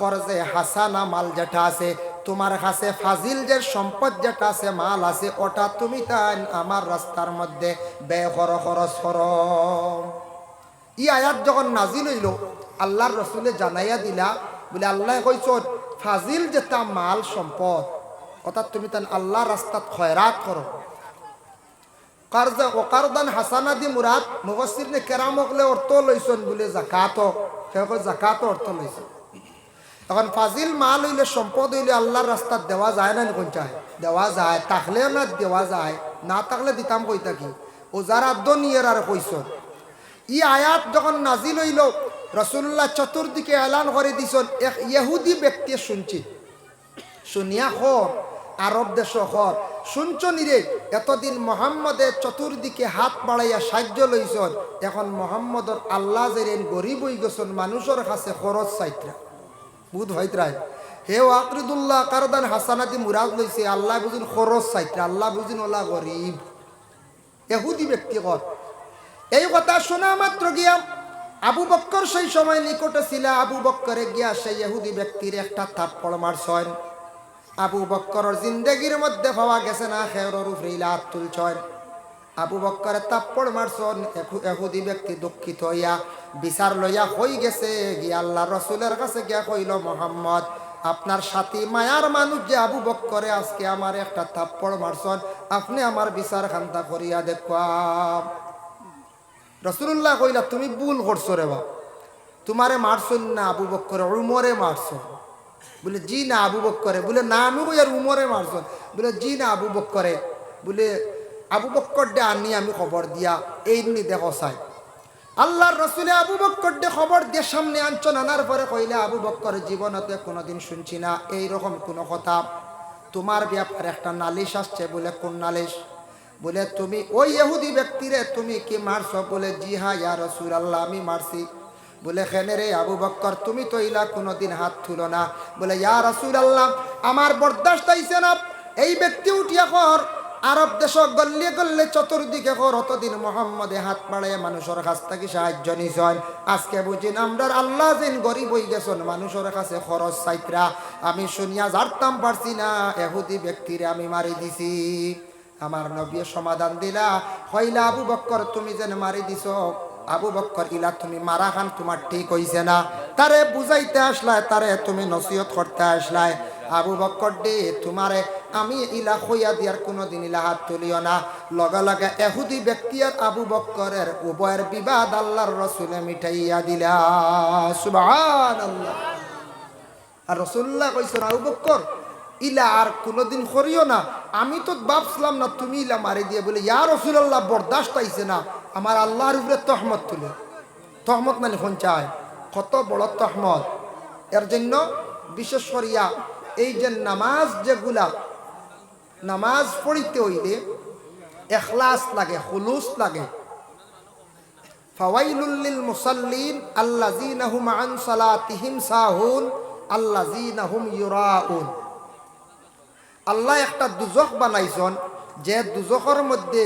করজে হাসানা মাল যেটা আছে, তোমার কাছে ফাজিল যে সম্পদ যেটা আছে, মাল আছে, ওটা তুমি তাই আমার রাস্তার মধ্যে ব্যয় কর খরচ কর। ই আয়াত যখন নাজিল হইল, আল্লাহর রসুলে জানাইয়া দিলা, বলে আল্লাহ কইছ, ফাজিল যেটা মাল সম্পদ, অর্থাৎ তুমি তান আল্লাহ রাস্তাত খয়রাত করো। কারজা ও কারদান হাসানা দি মুরাদ মুফাসসির নে কেরাম হকলে অর্থ লইছন বলে জাকাত জাকাত অর্থ লইছন। এখন ফাজিল মাল হইলে সম্পদ হইলে আল্লাহর রাস্তাত দেওয়া যায় না কোন চায় দেওয়া যায় থাকলেও না দেওয়া যায়, না থাকলে দিতাম কইতা থাকি। ও যারা দনিয়ের আর কইছন ই আয়াত যখন নাজিল হইল রসুল্লাহ চতুর্দিকে এলান করে দিছন, এক ইহুদি ব্যক্তি শুনছি। শুনিয়া খর আরব দেশ খর শুনছ নিরে এতদিন মোহাম্মদের চতুর্দিকে হাত বাড়াইয়া সাহায্য লইছন, এখন মোহাম্মদর আল্লাহ যেরেন গরিব হই গেছন, মানুষের কাছে খরচ চাইত্রা বুধ হইত্রাই হে আকরিদুল্লাহ কারদান হাসানাতি মুরাদ লইছে, আল্লাহ বুঝুন খরচ চাইত্রা আল্লাহ বুঝুন ওলা গরিব। এহুদি ব্যক্তিগত এই কথা শোনা মাত্র গিয়া আবু বক্কর সেই সময় নিকটে ছিল, আবু বক্করে গিয়া সেই ইহুদি ব্যক্তির একটা থাপ্পড় মারছন। আবু বক্করের জিন্দগির মধ্যে পাওয়া গেছে না খেয়রর উপরে লাত তুলছন। আবু বক্করে তাপ্পড় মারছন এহু- এহুদি ব্যক্তি দুঃখিত হইয়া বিচার লইয়া হই গেছে, গিয়া আল্লাহ রসুলের কাছে গিয়া কইল মোহাম্মদ, আপনার সাথী মায়ার মানুষ যে আবু বক বক্করে আজকে আমার একটা থাপ্পড় মারছন আপনি আমার বিচার খান্তা করিয়া দেখুয়া রসুল্লাহ কইলা, তুমি ভুল করছ রে বা তোমারে মারছন না আবু বক বক্করে, উমরে মারছো বলে, জি না আবু বক্করে। বলে, না আমি কই আর উমরে মারছন বলে, জি না আবু বক বক্করে। বলে আবু বক্কর ডে আনি আমি খবর দিয়া এই নি চাই আল্লাহর রসুলে আবু বক্কর ডে খবর দিয়ে সামনে আনছন আনার পরে কইলে, আবু বক্কর, জীবনতে কোনোদিন শুনছি না এই রকম কোনো কথা। তোমার ব্যাপারে একটা নালিশ আসছে বলে, কোন নালিশ? বলে, তুমি ওই ইহুদি ব্যক্তিরে তুমি কি মারছো? বলে, জি হা ইয়া রসুল আল্লাহ আমি মারছি। বলে খেনে রে আবু বক্কর, তুমি তো ইলা কোনোদিন হাত তুলো না। বলে, ইয়া রসুল আল্লাহ আমার বরদাস্ত আইছে না, এই ব্যক্তি উঠিয়া কর আরব দেশ গল্লে গল্লে চতুর্দিকে কর অতদিন মোহাম্মদে হাত পাড়ায় মানুষের কাছ থেকে সাহায্য নিছন। আজকে বুঝিন আমরার আল্লাহ যেন গরিব হই গেছন, মানুষের কাছে খরচ চাইত্রা আমি শুনিয়া জারতাম পারছি না, এহুদি ব্যক্তিরে আমি মারি দিছি। আমার নবী সমাধান দিলা। হইলা আবু বক্কর, তুমি যেন মারি দিছ। আবু বক্কর, ইলা তুমি মারা খান, তোমার ঠিক হইছে না। তারে বুঝাইতে আসলায়, তারে তুমি নসিহত করতে আসলায়। আবু বক্কর দে, তোমারে আমি ইলা হইয়া দিয়ার কোনোদিন ইলা হাত তুলিও না। লগে লগে এহুদি ব্যক্তি আর আবু বক্করের উভয়ের বিবাদ আল্লাহর রসুলে মিঠাইয়া দিলা। সুবহান আল্লাহ আর রসুল্লাহ কইছেন আবু বক্কর, ইলা আর কোনোদিন করিও না। আমি তো ভাবছিলাম না তুমি ইলা মারি দিয়ে বলে, ইয়া রসুল্লাহ বরদাস্ত আইছে না। আমার আল্লাহর উপরে তহমত তুলে। তহমত মানে চায়? কত বড় তহমত। এর জন্য বিশেষ করিয়া এই যে নামাজ যেগুলা নামাজ পড়িতে হইলে এখলাস লাগে হুলুস লাগে। ফাওয়াইলুল্লিল মুসাল্লিন আল্লাযীনা হুম আন সালাতিহিম সাহুন, আল্লাযীনা হুম ইউরাউন। আল্লাহ একটা দুজক বানাইছন, যে দুজকর মধ্যে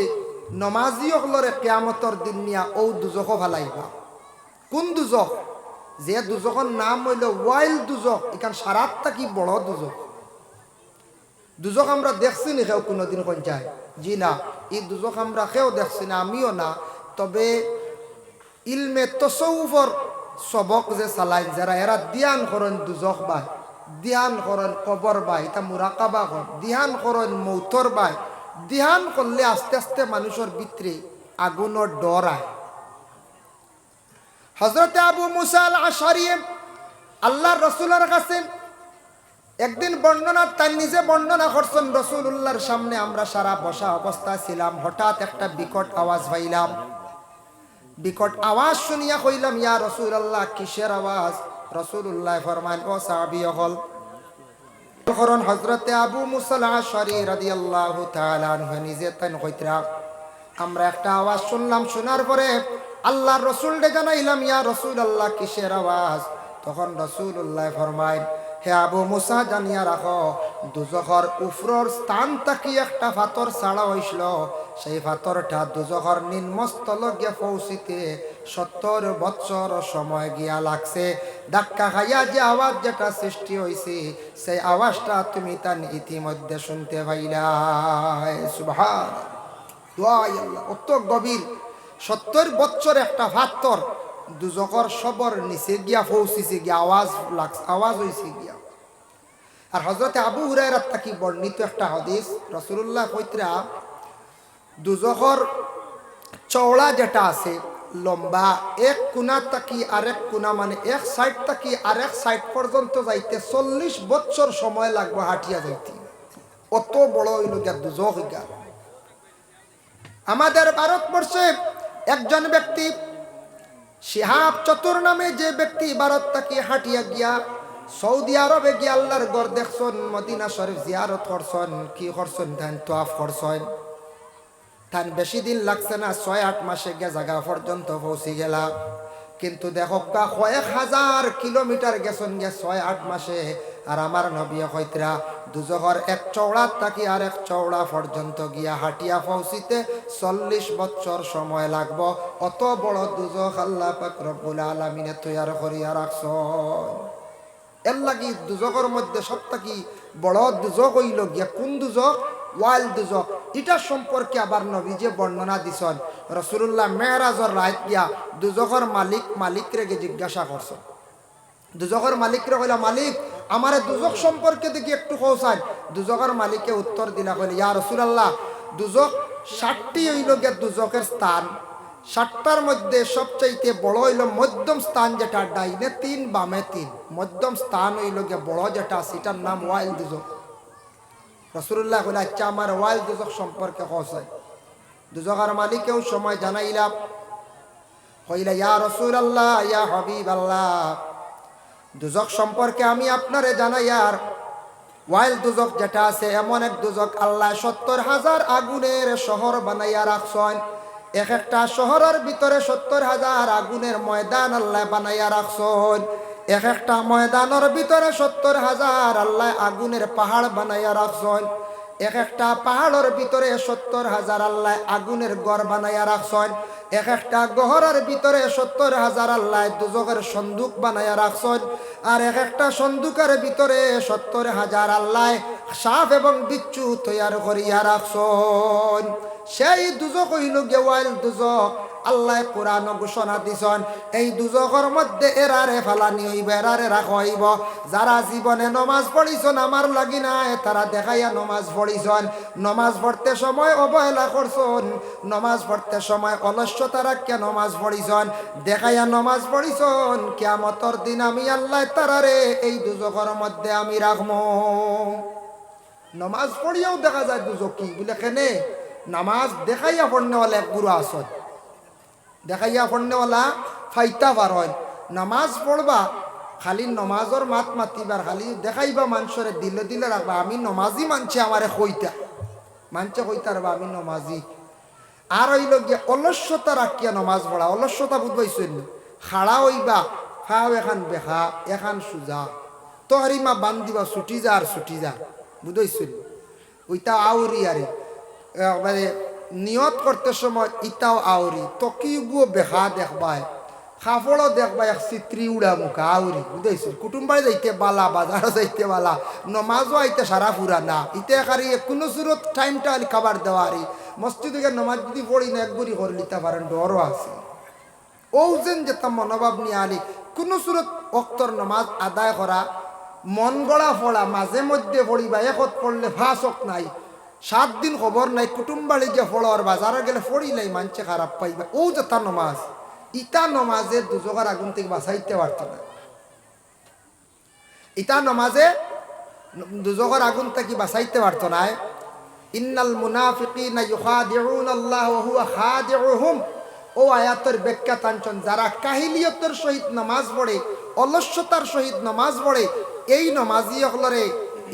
নমাজি অকলরে কেয়ামতর দিন নিয়া ও দুজক ভালাইবা কোন দুজক? যে দুজকর নাম হইল ওয়াইল দুজক, এখান সারাতটা কি বড় দুজক? দুজক আমরা দেখছি নি কেউ কোনোদিন কোন যায়। জি না এই দুজক আমরা কেউ দেখছি না, আমিও না। তবে ইলমে তসৌফর সবক যে চালাই যারা এরা ধ্যান করেন দুজক বাই ধ্যান করেন কবর বাই, এটা মুরাকাবা কর ধ্যান করেন মৌতর বাই ধ্যান করলে আস্তে আস্তে মানুষের ভিতরে আগুনের ডর আয় হজরত আবু মুসাল আশারি আল্লাহর রসুলের কাছে একদিন বর্ণনা তার নিজে বর্ণনা করছেন রসুল্লাহর সামনে আমরা সারা বসা অবস্থা ছিলাম। হঠাৎ একটা বিকট আওয়াজ পাইলাম। বিকট আওয়াজ শুনিয়া কইলাম, ইয়া রসুল আল্লাহ কিসের আওয়াজ? রসুল্লাহ ফরমান, ও সাহাবি হল হজরতে আবু মুসাল আশারি রাদিয়াল্লাহু তাআলা আনহু নিজে তান কইতরা, আমরা একটা আওয়াজ শুনলাম, শোনার পরে আল্লাহর রসুলকে জানাইলাম, ইয়া রসুল আল্লাহ কিসের আওয়াজ? তখন রসুল্লাহ ফরমায় হে আবু মুসা জানিয়া রাখ দুজখর উফরর স্থান তাকি একটা ফাতর ছাড়া হইছিল সেই ফাতরটা দুজখর নিম্নস্থল গিয়া পৌঁছিতে সত্তর বৎসর সময় গিয়া লাগছে। ধাক্কা খাইয়া যে আওয়াজ যেটা সৃষ্টি হয়েছে সেই আওয়াজটা তুমি তার ইতিমধ্যে শুনতে সুবহান। অত গভীর সত্তর বছর একটা ফাত্তর দুজকর সবর নিচে গিয়া পৌঁছিছে গিয়া আওয়াজ লাগছে আওয়াজ হয়েছে গিয়া। আর হজরতে আবু হুরায়রাত তাকি বর্ণিত একটা হদিস রসুল্লাহ কৈত্রা দুজকর চওড়া যেটা আছে, লম্বা, এক কোনা তাকি আরেক কোনা মানে এক সাইড তাকি আরেক সাইড পর্যন্ত যাইতে চল্লিশ বছর সময় লাগবে হাঁটিয়া যাইতে। অত বড় হইল গিয়া দুজক আমাদের ভারতবর্ষে একজন ব্যক্তি শিহাব চতুর নামে যে ব্যক্তি ভারত তাকে হাঁটিয়া গিয়া সৌদি আরবে গিয়া আল্লাহর গড় দেখছন, মদিনা শরীফ জিয়ারত করছন, কি করছন ধান তোয়াফ করছন। তান বেশি দিন লাগছে না, ছয় আট মাসে গিয়া জায়গা পর্যন্ত পৌঁছি গেলা। কিন্তু দেখো, কা কয়েক হাজার কিলোমিটার গেছন গে ছয় আট মাসে। আর আমার নবী কইতরা দুজহর এক চৌড়া থাকি আর এক চৌড়া পর্যন্ত গিয়া হাটিয়া পৌঁছিতে চল্লিশ বছর সময় লাগব। অত বড় দুজক আল্লাহ পাক রব্বুল আলমিনে তৈয়ার করিয়া রাখছ এর লাগি দুজকের মধ্যে সব থাকি বড় দুজক হইল গিয়া কোন দুজক ওয়াইল দুজক এটার সম্পর্কে আবার নবী যে বর্ণনা দিছন। রসুল্লাহ মেহরাজর রায় গিয়া দুজকর মালিক মালিক রেগে জিজ্ঞাসা করছেন। দুজকের মালিকরে কইলা, মালিক আমার দুজক সম্পর্কে দেখি একটু কৌসাই দুজকের মালিকে উত্তর দিলা কইলে, ইয়া রসুলাল্লাহ, দুজক ষাটটি হইল গিয়া দুজকের স্থান। ষাটটার মধ্যে সবচাইতে বড় হইল মধ্যম স্থান যেটা, ডাইনে তিন, বামে তিন। মধ্যম স্থান হইল গিয়া বড় যেটা, সেটার নাম ওয়াইল দুজক। রসুল্লাহ কইলা আচ্ছা আমার ওয়াইল দুজক সম্পর্কে কৌসাই দুজকের মালিকেও সময় জানাইলাম। কইলা, ইয়া রসুল আল্লাহ ইয়া হবিব আল্লাহ দুজক সম্পর্কে আমি আপনারে জানাই, আর ওয়াইল দুজক যেটা আছে, এমন এক দুজক আল্লাহ সত্তর হাজার আগুনের শহর বানাইয়া রাখছেন। এক একটা শহরের ভিতরে সত্তর হাজার আগুনের ময়দান আল্লাহ বানাইয়া রাখছেন। এক একটা ময়দানের ভিতরে সত্তর হাজার আল্লাহ আগুনের পাহাড় বানাইয়া রাখছেন। এক একটা পাহাড়ের ভিতরে সত্তর হাজার আল্লাহ আগুনের গড় বানাইয়া রাখছেন। এক একটা গহরের ভিতরে সত্তর হাজার আল্লাহ দুজকের সন্দুক বানাইয়া রাখছেন। আর এক একটা সন্দুকের ভিতরে সত্তর হাজার আল্লাহ সাপ এবং বিচ্ছু তৈয়ার করিয়া রাখছেন। সেই দুজক হইল গেওয়াইল দুজক। আল্লাহ কোরআন ঘোষণা দিছন, এই দুজকর মধ্যে এরারে ফালানি হইব, এরারে রাখ হইব। যারা জীবনে নমাজ পড়িছন, আমার লাগি নাই, তারা দেখাইয়া নমাজ পড়িছন। নমাজ পড়তে সময় অবহেলা করছন, নমাজ পড়তে সময় অলস্যতা রাখিয়া নমাজ পড়িছন। দেখাইয়া নমাজ পড়িছন কেমতর দিন আমি আল্লাহ তারারে এই দুজকর মধ্যে আমি রাখব নমাজ পড়িয়াও দেখা যায় দুজক কি, বলে কেনে? নামাজ দেখাইয়া পড়নেওয়ালা এক বুড়ো আসন দেখাইয়া পড়নেওয়ালা ফাইতা হয়। নামাজ পড়বা, খালি নমাজর মাত মাতিবার খালি দেখাইবা মানুষরে, দিলে দিলে রাখবা, আমি নমাজি মানছে আমারে কইতা। মানছে কইতা রাখবা আমি নমাজি আর হইল গিয়া অলস্যতা রাখিয়া নমাজ পড়া অলস্যতা বুঝবাইছেন খাড়া হইবা খাও এখান বেখা এখান সুজা। তো হারিমা বান দিবা ছুটি যা আর ছুটি যা বুঝাইছেন ওইটা আউরি আরে মানে নিয়ত করতে সময় ইটাও আউরি তকি গুও বেহা দেখবাই খাফড়ও দেখবা এক চিত্রি উড়া মুখা আউরি বুঝাইছিল কুটুম্বাই যাইতে বালা বাজার যাইতে বালা নমাজও আইতে সারা ফুরা না, ইতে খারি কোনো সুরত টাইমটা আলি খাবার দেওয়া আরি মসজিদে নমাজ যদি পড়ি না একগুড়ি করে নিতে পারেন ডরও আছে। ও যেন যেতা মনোভাব নিয়ে আলি, কোনো সুরত অক্তর নমাজ আদায় করা মন গড়া পড়া মাঝে মধ্যে পড়িবা একত পড়লে ফাঁসক নাই সাত দিন খবর নাই কুটুম বাড়ি যে ফড়র বাজারে গেলে ফড়িলাই মানছে খারাপ পাইবা। ও যে তার নমাজ, ইটা নমাজে দুজগার আগুন থেকে বাঁচাইতে পারত না। ইটা নমাজে দুজগার আগুন থেকে বাঁচাইতে পারত না। ইন্নাল মুনাফিকিনা ইউখাদিউন আল্লাহ ওয়া হুয়া খাদিউহুম। ও আয়াতের ব্যাখ্যা টানছন যারা কাহিলিয়তের সহিত নামাজ পড়ে অলস্যতার সহিত নামাজ পড়ে, এই নমাজি হলরে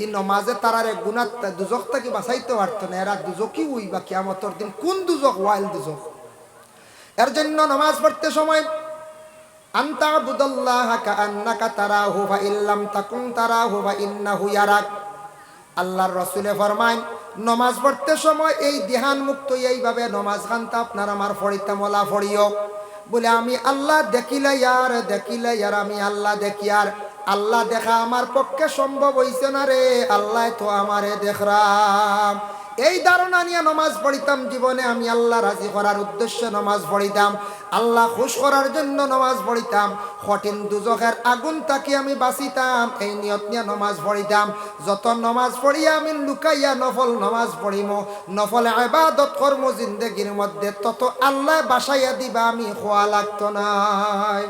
এই নমাজে তারারে গুণাত দুজক থেকে বাঁচাইতে পারত না। এরা দুজকই উইবা কিয়ামতর দিন। কোন দুজক ওয়াইল দুজক এর জন্য নামাজ পড়তে সময় আন্তা বুদল্লাহ কান্নাকা তারাহু ফা ইল্লাম তাকুন তারাহু ফা ইন্নাহু ইয়ারাক। আল্লাহর রসুলে ফরমাইন নমাজ পড়তে সময় এই দেহান মুক্ত এইভাবে নমাজ খানটা আপনার আমার ফড়িতে মলা ফড়িও। বলে, আমি আল্লাহ দেখিলে ইয়ার দেখিলে ইয়ার, আমি আল্লাহ দেখি আর আল্লাহ দেখা আমার পক্ষে সম্ভব হইছে না রে, আল্লাহ তো আমারে দেখরাম। এই ধারণা নিয়ে নমাজ পড়িতাম জীবনে, আমি আল্লাহ রাজি করার উদ্দেশ্যে নমাজ পড়িতাম। আল্লাহ খুশ করার জন্য নমাজ পড়িতাম। কঠিন দুজখের আগুন তাকে আমি বাঁচিতাম, এই নিয়ত নিয়ে নমাজ পড়িতাম। যত নমাজ পড়িয়া আমি লুকাইয়া নফল নমাজ পড়িম। নফল আবাদত কর্ম জিন্দগির মধ্যে তত আল্লাহ বাসাইয়া দিবা, আমি খোয়া লাগতো নাই।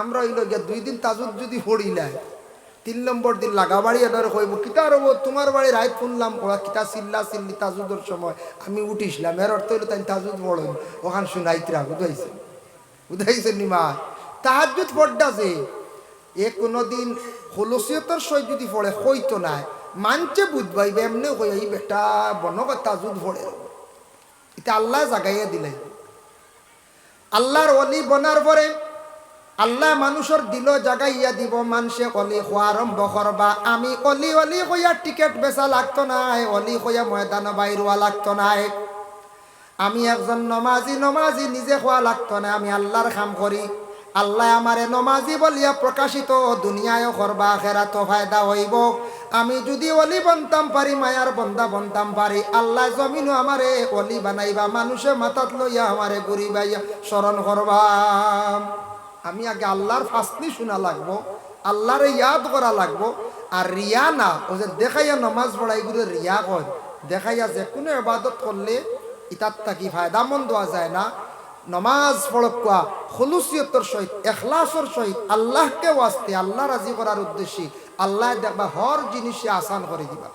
আমরা ওই লোক দুই দিন তাজুদ যদি পড়িলাই তিন নম্বর দিন লাগা বাড়ি এদার কইব, কিতা রব, তোমার বাড়ি রায় শুনলাম, ওরা কিতা চিল্লা চিল্লি তাজুদের সময়, আমি উঠিসলাম, এর অর্থ হইল তাই তাজুদ বড় ওখান শুনাইতরা বুঝাইছে বুঝাইছে নিমা তাহাজুদ পড়ডা যে, এ কোনোদিন হলসিয়তর সই যদি পড়ে, হইতো নাই মানছে বুঝবাইবে এমনি কই এই বেটা বনক তাজুদ পড়ে এটা আল্লাহ জাগাইয়া দিলাই আল্লাহর অলি বনার পরে আল্লাহ মানুষের দিল জাগাইয়া দিব মানুষে অলি খোয়া আরম্ভ করবা। আমি অলি অলি কইয়া টিকেট বেচা লাগতো নাই, অলি কইয়া ময়দান বাইরোয়া লাগতো নাই। আমি একজন নমাজি নমাজি নিজে খোয়া লাগতো না আমি আল্লাহর কাম করি। আল্লাহ আমারে নমাজি বলিয়া প্রকাশিত দুনিয়ায় করবা খেরা তো ফায়দা হইব। আমি যদি অলি বনতাম পারি, মায়ার বন্দা বনতাম পারি, আল্লাহ জমিনও আমারে অলি বানাইবা মানুষে মাথাত লইয়া আমারে ঘুরি বাইয়া স্মরণ করবা। আমি আগে আল্লাহর ফাসনি শোনা লাগবো, আল্লাহর ইয়াদ করা লাগবো, আর রিয়া না, ও যে দেখাইয়া নমাজ পড়াই গুলো রিয়া কয়। দেখাইয়া যে কোনো ইবাদত করলে ইতার থাকি ফায়দা মন দেওয়া যায় না। নমাজ পড়কুয়া হলুসিয়তর সহিত, এখলাসর সহিত, আল্লাহকে ওয়াস্তে, আল্লাহ রাজি করার উদ্দেশ্যে, আল্লাহ দেখবা হর জিনিসে আসান করে দিবা।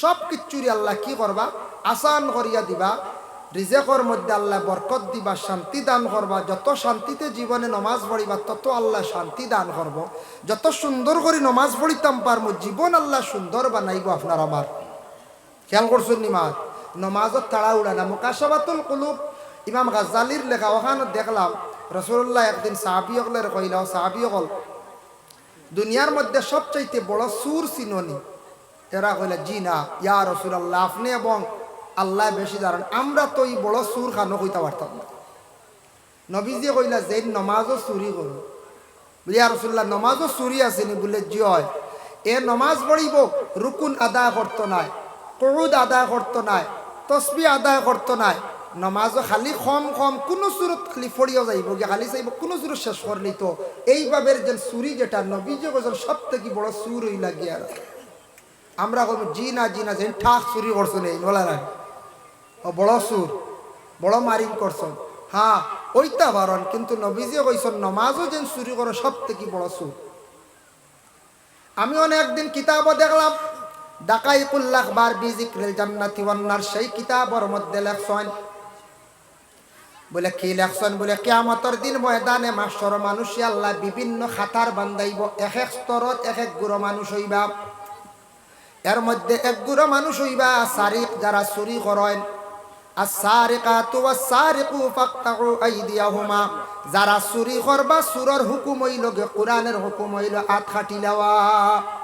সব কিচ্ছুরি আল্লাহ কি করবা? আসান করিয়া দিবা। রিজেকর মধ্যে আল্লাহ বরকত দিবা, শান্তি দান করবা। যত শান্তিতে জীবনে নমাজ পড়িবা, তত আল্লাহ শান্তি দান করব। যত সুন্দর করে নমাজ পড়িতাম পারব জীবন আল্লাহ সুন্দর বানাইব আপনার আমার। খেয়াল করছেন নিমাজ নমাজত তাড়া উড়া না, মোকাশাবাতুল কুলুব। ইমাম গাজ্জালির লেখা, ওখানে দেখলাম রসুল্লাহ একদিন সাহাবি অকলের কইল সাহাবি অকল দুনিয়ার মধ্যে সবচাইতে বড় সুর চিননি এরা কইলে, জি না, ইয়া রসুল্লাহ আপনি এবং আল্লাহ বেশি জানেন। আমরা তো এই বড় সুর খানো কইতে পারতাম না। নবীজি কইলা যে নমাজও চুরি করো। বুঝিয়া রসুল্লাহ নমাজও চুরি আসেনি বলে, জি হয়। এ নমাজ পড়িব, রুকুন আদায় করতো নাই কৌদ আদায় করতো নাই, তসবি আদায় করতো নাই। নমাজও খালি কম কম কোনো সুরত খালি ফড়িও যাইব গিয়ে, খালি চাইব, কোনো সুরত শেষ করলি তো। এইভাবে যে চুরি যেটা, নবীজি কইছেন সব থেকে বড় সুর হই লাগে আর আমরা কব জি না জি না যে ঠাক চুরি করছ নেই বলা না ও বড় সুর, বড় মারিং করছন। হ্যাঁ ওইটা বারণ, কিন্তু নবীজি কইছেন, নমাজও যেন চুরি করো সব থেকে বড় সুর। আমি অনেকদিন কিতাবও দেখলাম ডাকাইকুল্লাহ বার বিজিক্রিল জান্নাতি ওয়ান্নার সেই কিতাবর মধ্যে লেখছেন, বলে কি লেখছেন, বলে কেয়ামতর দিন ময়দানে মাসর মানুষ আল্লাহ বিভিন্ন খাতার বান্ধাইব, এক এক স্তরত এক এক গুড়ো মানুষ হইবা। এর মধ্যে এক গুড়ো মানুষ হইবা সারিক যারা চুরি করেন আর সারিকাতু ওয়াস সারিকু ফাকতাউ আইদিয়াহুমা। যারা চুরি করবা সুরর হুকুম হইল গে, কোরআনের হুকুম হইল আত খাটি লওয়া।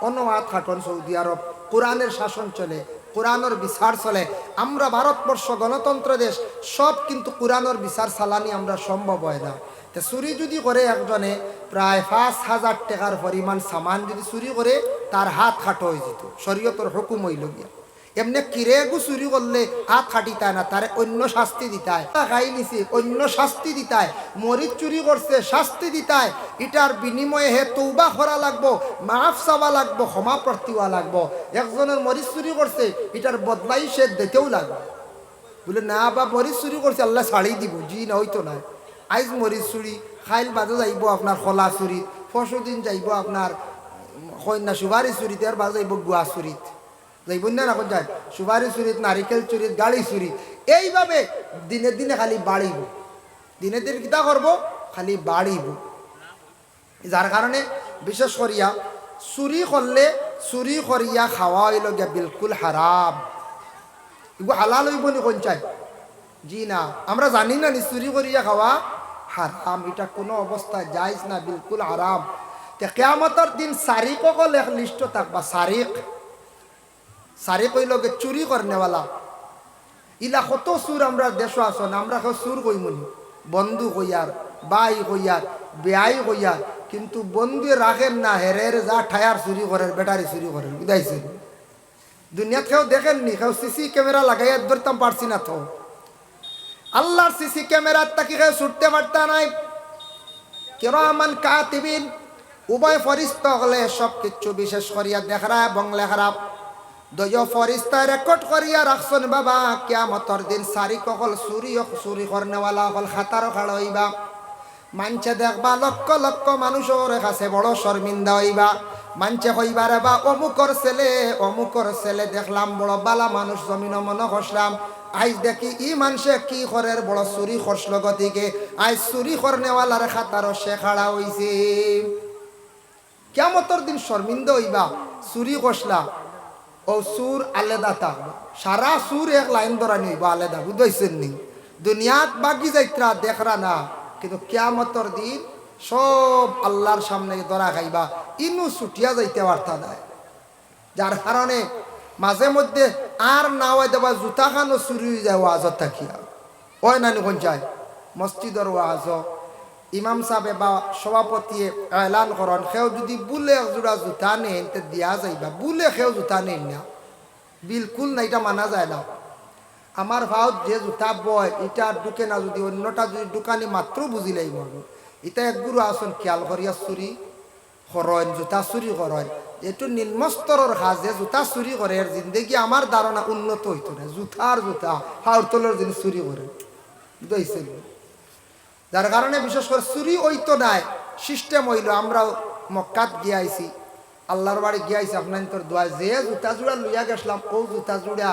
অন্য আত খাটন সৌদি আরব। কোরআনের শাসন চলে, কোরআনের বিচার চলে। আমরা ভারতবর্ষ গণতন্ত্র দেশ, সব কিন্তু কোরআনের বিচার চালানি আমরা সম্ভব হয় না। তে চুরি যদি করে একজনে, প্রায় পাঁচ হাজার টাকার পরিমাণ সামান যদি চুরি করে, তার হাত খাটো হয়ে যেত। শরীয়তর হুকুম হইল গিয়া। এমনি কিরে গু চুরি করলে হাত খাটিতায় না? তারে অন্য শাস্তি দিতায় খাই নিছে, অন্য শাস্তি দিতায় মরিচ চুরি করছে, শাস্তি দিতায় এটার বিনিময়ে হে তৌবা করা লাগবো, মাফ চাওয়া লাগবো, ক্ষমা প্রার্থীওয়া লাগবো। একজনের মরিচ চুরি করছে, এটার বদলাই সে দিতেও লাগবে। বলে, না বা মরিচ চুরি করছে, আল্লাহ ছাড়ি দিব, জি না হইতো না আইজ মরিচ চুরি, খাইল বাজে যাইব আপনার খোলা চুরিত পরশু দিন যাইব আপনার কন্যা সুবারি চুরিত আর বাজে যাইব গুয়া চুরিত। যাইব না এখন যায় সুপারি চুরিত, নারিকেল চুরিত, গাড়ি চুরিত। এইভাবে দিনে দিনে খালি বাড়িব। দিনে দিনে কিতা করব? খালি বাড়িব। যার কারণে বিশেষ করিয়া চুরি করলে চুরি করিয়া খাওয়া হইল বিলকুল হারাম। এগুলো হালাল হইব নি কঞ্চাই জি না। আমরা জানি না নি চুরি করিয়া খাওয়া হারাম। এটা কোনো অবস্থায় যাইজ না, বিলকুল হারাম। তে কেয়ামতর দিন সারিককল এক লিস্ট থাকবা, সারিক। সারে কইল গে চুরি করনেওয়ালা। ইলা কত সুর আমরা দেশ আসন, আমরা কেউ সুর কইমুনি। বন্ধু কইয়ার, বাই হইয়ার বেয়াই হইয়ার কিন্তু বন্ধু রাখেন না, হেরের যা টায়ার চুরি করেন ব্যাটারি চুরি করেন বুঝাইছেন দুনিয়াত কেউ দেখেননি? কেউ সিসি ক্যামেরা লাগাইয়া ধরতাম পারছি না তো। আল্লাহর সিসি ক্যামেরার তাকে কেউ ছুটতে পারতা নাই। কিরামান কাতিবিন, উভয় ফরিস্ত হলে সব কিছু বিশেষ করিয়া দেখরা এবং লেখরা দয় ফরিস্তা রেকর্ড করিয়া রাখছেন বাবা। কিয়ামতর দিন সারি কখল চুরি চুরি করনেওয়ালা হল খাতার খাড় হইবা। মানছে দেখবা লক্ষ লক্ষ মানুষের কাছে বড় শর্মিন্দা হইবা। মানছে হইবারে বা অমুকর ছেলে অমুকর ছেলে দেখলাম বড় বালা মানুষ জমিন মনে খসলাম। আইজ দেখি ই মানুষে কি করে বড় চুরি খসল গতিকে। আইজ চুরি করনেওয়ালার খাতার সে খাড়া হইছে। কেমতর দিন শর্মিন্দ হইবা, চুরি কষলা ও সুর আলেদা থাকবা সারা সুর এক লাইন ধরা নিবা আলেদা, বুঝাইছেন নি? দুনিয়াত বাকি যাইত্রা, দেখরা না। কিন্তু কেয়ামতর দিন সব আল্লাহর সামনে ধরা খাইবা, ইনু ছুটিয়া যাইতে পারতা নাই। যার কারণে মাঝে মধ্যে আর না হয় দেবা জুতা খানো চুরি যায় ওয়াজত থাকিয়া। ওই নানি কোন চাই মসজিদর ওয়াজ ইমাম সাহেবে বা সভাপতিয়ে এলান করেন, সেও যদি বুলে একজোড়া জুতা নেন তে দিয়া যাইবা। বুলে সেও জুতা নেন না। বিলকুল না, এটা মানা যায় না। আমার ভাওত যে জুতা বয় এটা ঢুকে না যদি, অন্যটা যদি দোকানি মাত্র বুঝিলেই মরব এটা একগুরু আসন, খেয়াল করিয়া চুরি করেন জোতা চুরি করেন এইটো নিম্নস্তৰৰ সাজ, যে জোতা চুৰি কৰে জিন্দগি আমার ধারণা উন্নত হইতো না জুতার জোতা হাওর তলের জিনিস চুরি করে বুঝাইছিল যার কারণে বিশেষ করে চুরি হইতো নাই সিস্টেম হইল, আমরাও মক্কাত গিয়ে আইছি আল্লাহর বাড়ি গিয়ে আইছি আপনার তোর দোয়া, যে জুতা জোড়া লইয়া গেছিলাম, ও জুতা জোড়া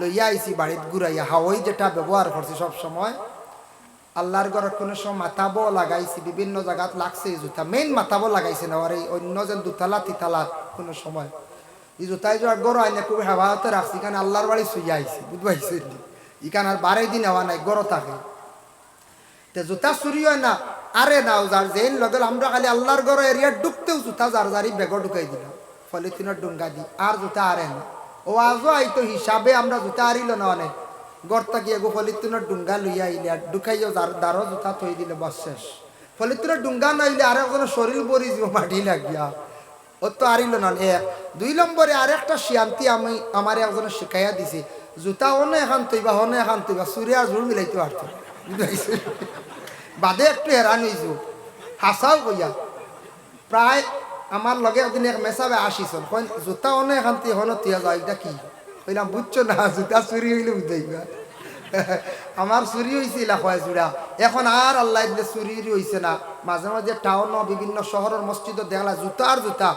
লইয়া আইছি, বাড়িত ঘুরাইয়া, হাওয়াই যেটা ব্যবহার করছি সব সময়, আল্লাহর ঘরের কোনো সময় মাথাবো লাগাইছি, বিভিন্ন জায়গাত লাগছে জুতা মেইন মাথাবো লাগাইছে না, আর এই অন্য যেন দুতলা, তিতালা কোনো সময়। এই জুতাই জোড়া গরু আইনে খুব হেবাহতে রাখছি, এখানে আল্লাহর বাড়ি শুয়ে আইছি বুঝবাইছি এখানে আর বারে দিন হওয়া নাই, গরো থাকে। তে জুতা চুরি হয় না। আরে নাও যার যেন লগেল, আমরা খালি আল্লাহর ঘর এরিয়া ঢুকতেও জুতা যার যারি বেগ ঢুকাই দিলাম পলিথিনের ডুঙ্গা দি আর জুতা আরে না। ও আজও আইতো হিসাবে আমরা জুতা আরিল না অনেক গর্তা গিয়ে গো পলিথিনের ডুঙ্গা লইয়া আইলে আর ঢুকাইও যার দ্বারও জুতা থই দিলে বস শেষ। পলিথিনের ডুঙ্গা নাইলে আর একজন শরীর বরি যাব, মাটি লাগিয়া ও তো আরিল না এক দুই নম্বরে আর একটা শিয়ান্তি আমি আমার একজনে শিখাইয়া দিছে, জুতা অনে এখান তৈবা অনে এখান তৈবা চুরি আর জোর মিলাইতে পারতো বাদে একটু হেরান হয়েছো হাসাও কইয়া। প্রায় আমার লগে একদিন এক মেসাবে আসিছন কই জোতা অনে এখান থেকে হন তুই যাও এটা কি? কইলাম, বুঝছ না, জোতা চুরি হইলে বুঝাইবা আমার চুরি হয়েছিল কয় জোড়া এখন আর আল্লাহ দিলে চুরি হয়েছে না। মাঝে মাঝে টাউন বিভিন্ন শহরের মসজিদত দেখলা জুতা আর জুতা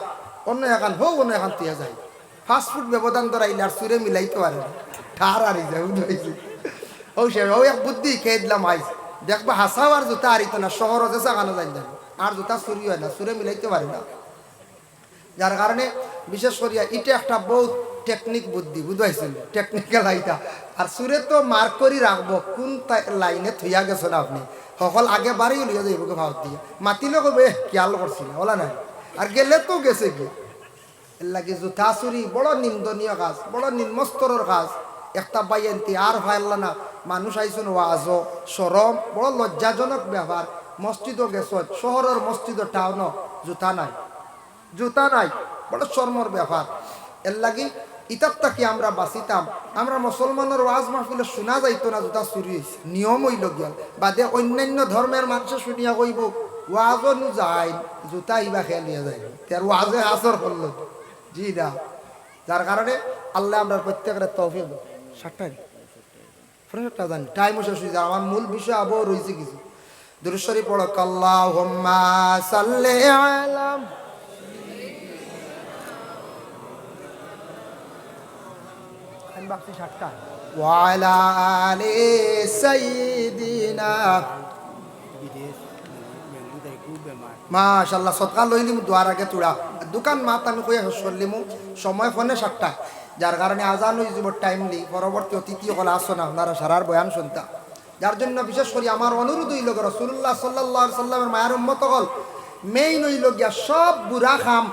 অন্য এখন হোক অন্য এখন তুই যায়। ফাস্টফুড ব্যবধান ধরাইলে আর চুরে মিলাইতে পারে না ঠার আর যায় বুঝাইছে সে বুদ্ধি খেয়ে দিলাম আইস দেখবা হাসাও আর জুতা আরিত না শহর আছে সাগানো জানি আর জুতা চুরি হয় না চুরে মিলাইতে না যার কারণে বিশেষ করিয়া এটা একটা বহুত টেকনিক বুদ্ধি বুঝাইছিল টেকনিক্যাল আইটা আর সুরে তো মার্ক করি রাখব কোন লাইনে থইয়া গেছেন আপনি সকল আগে বাড়ি লইয়া যাইব ভাবত দিয়ে মাতিলে কবে খেয়াল করছিল ওলা নাই আর গেলে তো গেছে কি লাগে জুতা চুরি বড় নিন্দনীয় কাজ বড় নিম্নস্তরের কাজ একটা বাইয়েন্তি আর ভাইল্লা না। মানুষ আইসুন ওয়াজ, সরম, বড় লজ্জাজনক ব্যাপার মসজিদও গেছ শহরের মসজিদ টাউন, জুতা নাই। জুতা নাই, বড় শর্মর ব্যাপার এর লাগি ইতার তাকি আমরা বাঁচিতাম। আমরা মুসলমানের ওয়াজ মাহফিলে শোনা যাইতো না, জুতা চুরি নিয়ম হইল গিয়াল। বাদে অন্যান্য ধর্মের মানুষে শুনিয়া কইব, ওয়াজও নু যায়, জুতা ইবা খেয়াল নিয়ে যায় তার ওয়াজে আসর করল। জি না। যার কারণে আল্লাহ আমরা প্রত্যেকের তৌফিক দাও। ষাটটা ষাটটা জানি। টাইম শেষ যায়। আমার মূল বিষয় আবহ রয়েছে কিছু। দুরুশ্বরী পড়ো কাল্লাহ হোম্মা সাল্লে আলাম আমি ভাবছি ষাটটা ওয়ালা আলে সাইয়্যিদিনা। মাশাল্লাহ সৎকার লই লিমু দুয়ার আগে তুড়া। দোকান মাত আমি কই চলিমু সময় ফোনে সাতটা। যার কারণে আজান হয়ে টাইমলি পরবর্তী অতিথি হল আসো না আপনারা সারার বয়ান শুনতা। যার জন্য বিশেষ করে আমার অনুরোধ হইল রসুল্লাহ সাল্লাহ সাল্লামের মায়ের উম্মত হল মেইন হইল গিয়া সব বুড়া খাম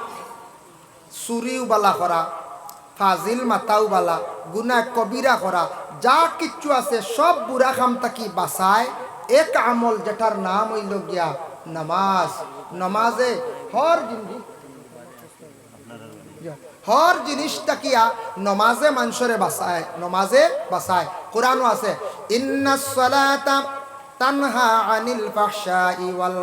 চুরিও বালা করা, ফাজিল মাতাও বালা গুনা কবিরা করা, যা কিচ্ছু আছে সব বুড়া খাম তাকি বাঁচায় এক আমল যেটার নাম হইল গিয়া নামাজ। নমাজে হর জিনিস হর জিনিসটা কিয়া নমাজে মানুষরে বাসায়, নমাজে বাসায়। কোরআনও আছে তানহা আনিল ফাহশাই ওয়াল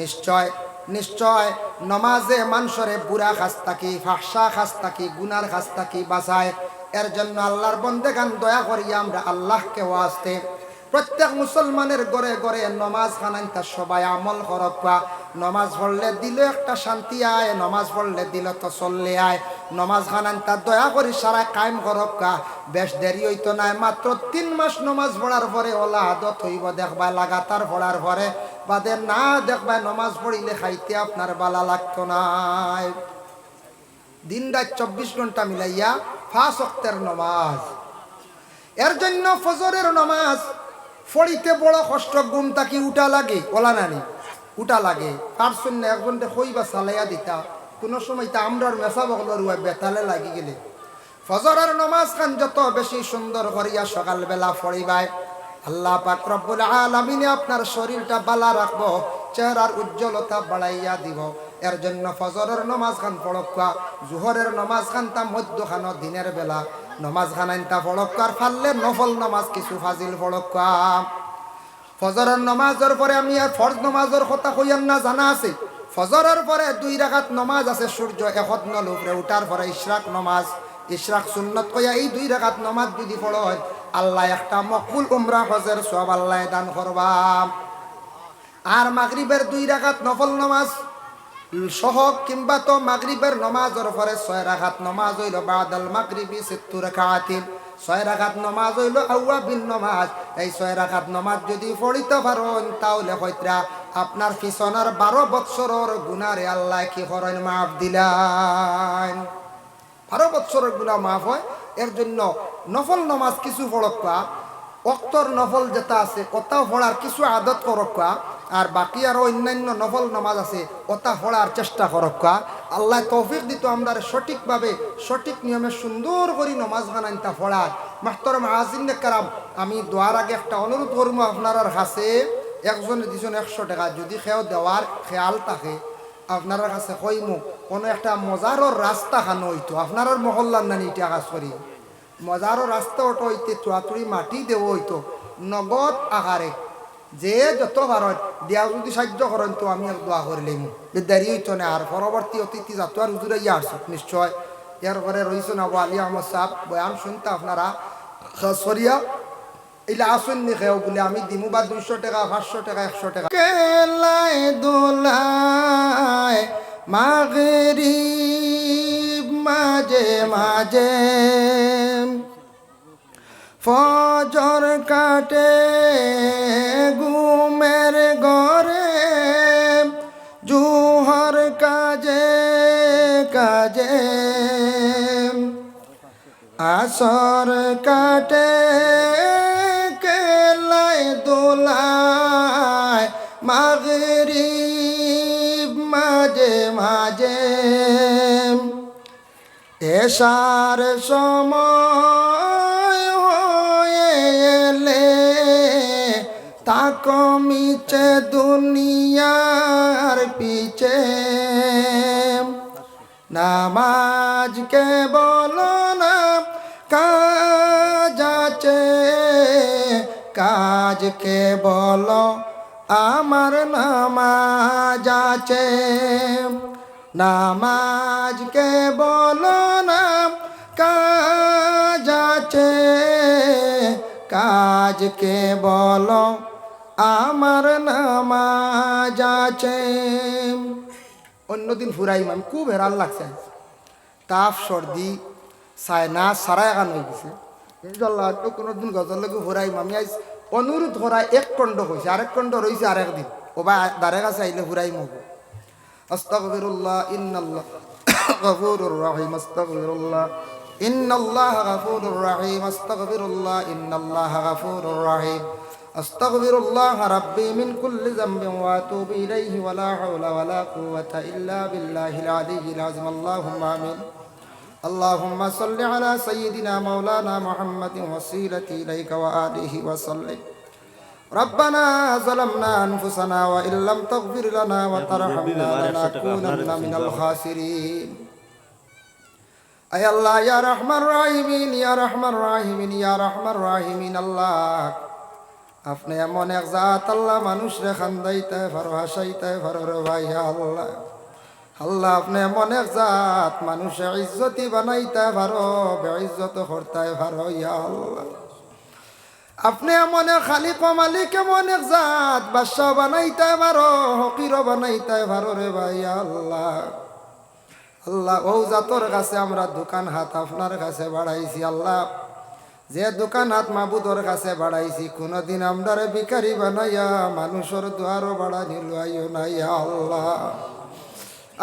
নিশ্চয় নিশ্চয়, নমাজে মানুষরে বুড়া খাস থাকি ফাহসা খাস থাকি গুনার খাস থাকি বাঁচায় এর জন্য আল্লাহর বন্দেগান দয়া করিয়া আমরা আল্লাহকে ওয়াস্তে প্রত্যেক মুসলমানের ঘরে ঘরে নমাজ খানান তার সবাই আমল করবা নমাজ পড়লে দিল একটা শান্তি আয়, নমাজ পড়লে দিল তো চললে আয়। নমাজ খানান তার দয়া করি সারা কায়েম করবা বেশ দেরি হইতো নাই, মাত্র তিন মাস নমাজ পড়ার পরে ওলা আদত হইব দেখবা লাগাতার পড়ার পরে। বাদে না দেখবা নমাজ পড়িলে খাইতে আপনার বালা লাগতো নাই। দিন রাত চব্বিশ ঘণ্টা মিলাইয়া ফাঁস অক্তের নমাজ। এর জন্য ফজরের নমাজ ফড়িতে বড় কষ্ট গুম তাকি উঠা লাগে ওলা নানি। উঠা লাগে। তার শূন্য একজনকে কইবা চালাইয়া দিতা। কোনো সময় তা আমরার মেসা বগলর বেতালে লাগি গেলে। ফজরের নমাজ খান যত বেশি সুন্দর করিয়া সকালবেলা ফড়িবায় আল্লাহ পাক রব্বুল আলামিনে আপনার শরীরটা বালা রাখব, চেহারার উজ্জ্বলতা বাড়াইয়া দিব। এর জন্য ফজরের নমাজ খান পড়কা জুহরের নমাজ খান তা মধ্যখান দিনের বেলা। নমাজ খানাইন তা পড়কার ফাললে নফল নমাজ কিছু ফাজিল পড়কা ফজরের নমাজের পরে আমি আর ফরজ নমাজের কথা কইয়ার না জানা আছে। ফজরের পরে দুই রাখাত নমাজ আছে, সূর্য এখন নল উপরে উঠার পরে ইশরাক নমাজ। ইশরাক সুন্নত কইয়া এই দুই রাখাত নমাজ যদি পড়ো হয়, আল্লাহ একটা মকুল উমরা, হজের সব আল্লাহ দান করবা। আর মাগরিবের দুই রাখাত নফল নমাজ সহ কিংবা তো মাগরিবের নমাজের পরে ছয় রাখাত নমাজ হইল বাদাল মাগরিবি সিত্তু রাকাতিন ছয় রাখাত নমাজ হইল আউয়া বিন নমাজ। এই ছয় রাখাত নমাজ যদি পড়িতে পারেন, তাহলে হইতরা আপনার পিছনের বারো বৎসরের গুনারে আল্লাহ কি করেন মাফ দিলেন। বারো বৎসরের গুণা মাফ হয়, এর জন্য নফল নমাজ কিছু পড়কা অক্তর নফল যেটা আছে, ওটাও পড়ার কিছু আদত করকা আর বাকি আরও অন্যান্য নফল নামাজ আছে, ওটা পড়ার চেষ্টা করকা আল্লাহ তৌফিক দিত আমরা সঠিকভাবে, সঠিক নিয়মে সুন্দর করে নমাজ খানান তা পড়ার। মাস্তর কারাম, আমি দোয়ার আগে একটা অনুরোধ করব আপনার কাছে, একজনে দিছেন একশো টাকা, যদি খেয়েও দেওয়ার খেয়াল থাকে আপনার কাছে কইমু, কোনো একটা মজারর রাস্তা খানো হইতো আপনার মহল্লার নানি এটা কাজ করি। মজারও রাস্তা ওটো হইতে চুয়াতুড়ি মাটি দেব হইতো, নগদ আকারে যে যত ভারত দিয়া যদি সাহায্য করেন তো আমি দোয়া করিলাম দেরি হইতো না আর পরবর্তী অতিথি যাতো আর হুজুরে ইয়া নিশ্চয়। ইয়ার পরে রইছেন আবু আলী আহমদ সাহ বয়ান শুনতে আপনারা সরিয়া এলে আসুন নি খেয়েও বলে, আমি দিমু বা দুইশো টাকা, পাঁচশো টাকা, একশো টাকা। কেলাই দোলায় মাগরি মাঝে মাঝে ফজর কাটে ঘুমের ঘরে, জুহর কাজে কাজে। আসর কাটে কেলাই দোলায় মাগরি মাঝে মাঝে। এসার সময় তাক মিছে দুনিয়ার পিছে। নামাজকে বলো না, কাজ আছে। কাজকে বলো, আমার নামাজ আছে। নামাজকে বলো না, কাজ আছে। কাজকে বলো আমার নামাজ আছে। অন্যদিন ফুরাই আমি খুব হেরাল লাগছে। তাপ সর্দি, সায়না, সারায় গান হয়ে গেছে। জল্লাহাট কোনোদিন গজলকে ফুরাইম আমি আইস, অনুরোধ করা এক কণ্ড হয়েছে আরেক কণ্ড রয়েছে আরেক দিন। ও বা দারে গাছে আইলে ফুরাইম হব আস্তাকবিরুল্লাহ ইন্নাল্লাহ গফুরুর রাহিম আস্তাকবিরুল্লাহ ইন্নাল্লাহ গফুরুর রাহিম আস্তাগফিরুল্লাহ, ইন্নাল্লাহ গফুরুর রহিম أستغفر الله إن الله غفور رحيم أستغفر الله ربي من كل ذنب وأتوب إليه ولا حول ولا قوة إلا بالله العلي العظيم اللهم آمين اللهم صل على سيدنا مولانا محمد وسيلتي إليك وآله وسلم ربنا ظلمنا أنفسنا وإن لم تغفر لنا وترحمنا لنكونن من الخاسرين أي الله يا رحمن الراحمين يا رحمن الراحمين يا رحمن الراحمين الله আপনি এমন এক জাত, আল্লাহ মানুষ রে খান্দাইতে পারো হাসাইতে পারো রে ভাই আল্লাহ। আল্লাহ, আপনি এমন এক জাত, মানুষে ইজ্জতি বানাইতে পারো, বেইজ্জত করতে পারো, ইয়া আল্লাহ। আপনি এমন এক খালিক মালিক, এমন এক জাত, বাদশাহ বানাইতে পারো হকির বানাইতে পারো রে ভাই আল্লাহ। আল্লাহ, ও জাতর কাছে আমরা দোকান হাত আপনার কাছে বাড়াইছি, আল্লাহ। যে দোকান হাত মাবুদর কাছে বাড়াইছি, কোনোদিন আমরা ভিকারি বানাইয়া, মানুষের দুয়ারও বাড়া নিলুয়াইও নাই আল্লাহ।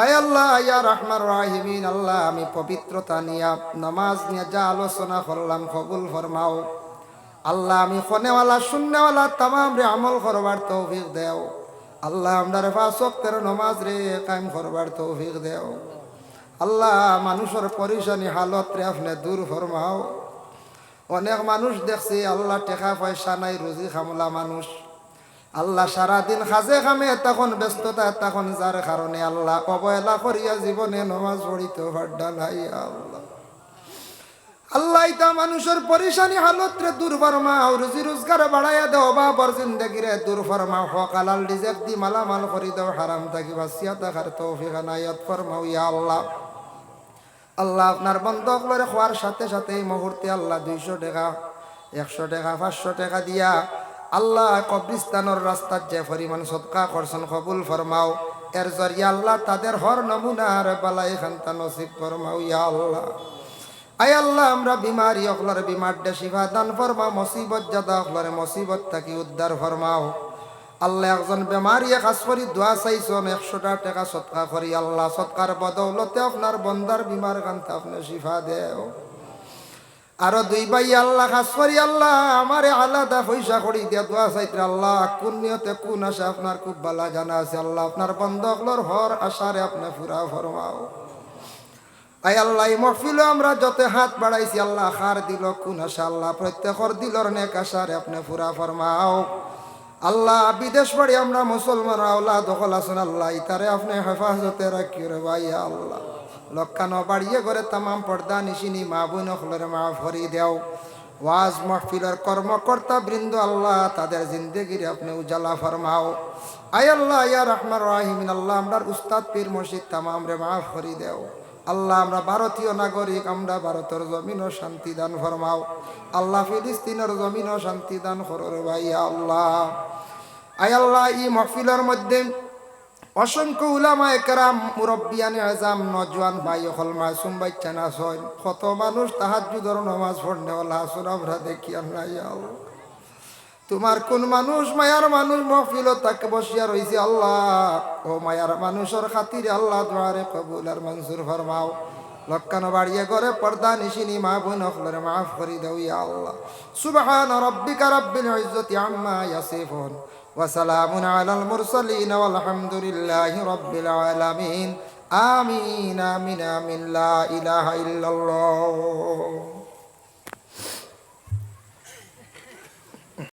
আয় আল্লাহ, ইয়া রহমান রাহিমিন, আল্লাহ, আমি পবিত্রতা নিয়া, নামাজ নিয়ে যা আলোচনা করলাম, কবুল ফরমাও। আল্লাহ, আমি ফনেওয়ালা শূন্যওয়ালা তামাম রে আমল করবার তৌফিক দেও। আল্লাহ আমরা ফাঁসক্তের নমাজ রে কায়েম করবার তৌফিক দেও। আল্লাহ, মানুষের পরিশানি হালত রে আপনি দূর ফরমাও। অনেক মানুষ দেখছি, আল্লাহ টেকা পয়সা নাই, রুজি খামলা মানুষ। আল্লাহ সারাদিন খাজে খামে, তখন ব্যস্ততা, তখন যার কারণে আল্লাহ অবহেলা করিয়া জীবনে নমাজ পড়িতে পাড্ডা নাই আল্লাহ। আল্লাহ ইতা মানুষের পরিশানি হালত রে দূর ফরমা রুজি রোজগার বাড়াইয়া দেও বাবর জিন্দগি রে দূর ফরমা হকালাল রিজেক দি মালামাল করি দেও হারাম থাকি বাসিয়া থাকার তৌফিক আনায়াত ফরমাও ইয়া আল্লাহ। আল্লাহ আপনার বন্ধক লড়ে খোয়ার সাথে সাথে এই মুহূর্তে আল্লাহ দুইশো টাকা, একশো টাকা, পাঁচশো টাকা দিয়া আল্লাহ কবরিস্তানোর রাস্তার যে পরিমাণ সৎকা করছেন কবুল ফরমাও। এর জরিয়া আল্লাহ তাদের হর নমুনার বালাই খান্তা নসিব ফরমাও, ইয়া আল্লাহ। আয় আল্লাহ, আমরা বিমারি অকলরে বিমার ডে শিফা দান ফরমাও, মুসিবত জাদা অকলরে মুসিবত থাকি উদ্ধার ফরমাও। আল্লাহ একজন বেমারিয়ে কাজ করি দোয়া চাইছন একশোটা টাকা সৎকা করি আল্লাহ সৎকার বদৌলতে আপনার বন্দার বিমার কান্তে আপনি শিফা দেও। আরও দুই ভাই আল্লাহ কাজ করি আল্লাহ আমারে আলাদা পয়সা করি দিয়া দোয়া চাইতে আল্লাহ, কোন নিয়তে কোন আসে আপনার খুব ভালো জানা আছে। আল্লাহ আপনার বন্ধকলর হর আশারে আপনি ফুরা ফরমাও আই আল্লাহ মহফিলে আমরা যত হাত বাড়াইছি আল্লাহ খার দিল কোন আশা, আল্লাহ প্রত্যেকর দিলর নেক আশারে আপনি ফুরা ফরমাও আল্লাহ বিদেশ বাড়ি আমরা মুসলমান আল্লাহ দখল আসুন আল্লাহ। ইতারে আপনি হেফাজতে রাখি রে ভাই, আল্লাহ। লক্ষানো বাড়িয়ে করে তামাম পর্দা, নিশিনি, মা বোন মা ভরি দেও। ওয়াজ মহফিলের কর্মকর্তা বৃন্দ, আল্লাহ, তাদের জিন্দগির আপনি উজালা ফরমাও। আয় আল্লাহ, ইয়া রহমান রাহিমিন আল্লাহ আমরার উস্তাদ পীর মসজিদ তামাম রে মাফ করি দেও। আল্লাহ, আমরা ভারতীয় নাগরিক, আমরা ভারতের জমিনও শান্তি দান ফরমাও। আল্লাহ ফিলিস্তিনের জমিনও শান্তি দান করো রে ভাই আল্লাহ। আয় আল্লাহ ই মহফিলের মধ্যে অসংখ্য উলামা একরাম মুরব্বিয়ানে আজাম নজওয়ান ভাই হল মাসুম বাচ্চা না কত মানুষ তাহাজুদর নমাজ পড়নে আসুন আমরা দেখি আমরা আল্লাহ। তোমার কোন মানুষ মায়ার মানুষ মহফিল তাকে বসিয়া রয়েছে আল্লাহ। ও মায়ার মানুষের খাতির আল্লাহ তোমারে কবুল আর মনসুর ফরমাও। লক্ষণ বাড়িয়ে করে পর্দা নিশিনি, মা বোন মাফ করে দেউ আল্লাহ। সুবহান রব্বিকা রব্বিল ইজ্জতি আম্মা ইয়াসিফুন। ওয়া সালামুন আলাল মুরসালিন ওয়াল হামদুলিল্লাহি রব্বিল আলামিন। আমিন আমিন আমিন, লা ইলাহা ইল্লাল্লাহ।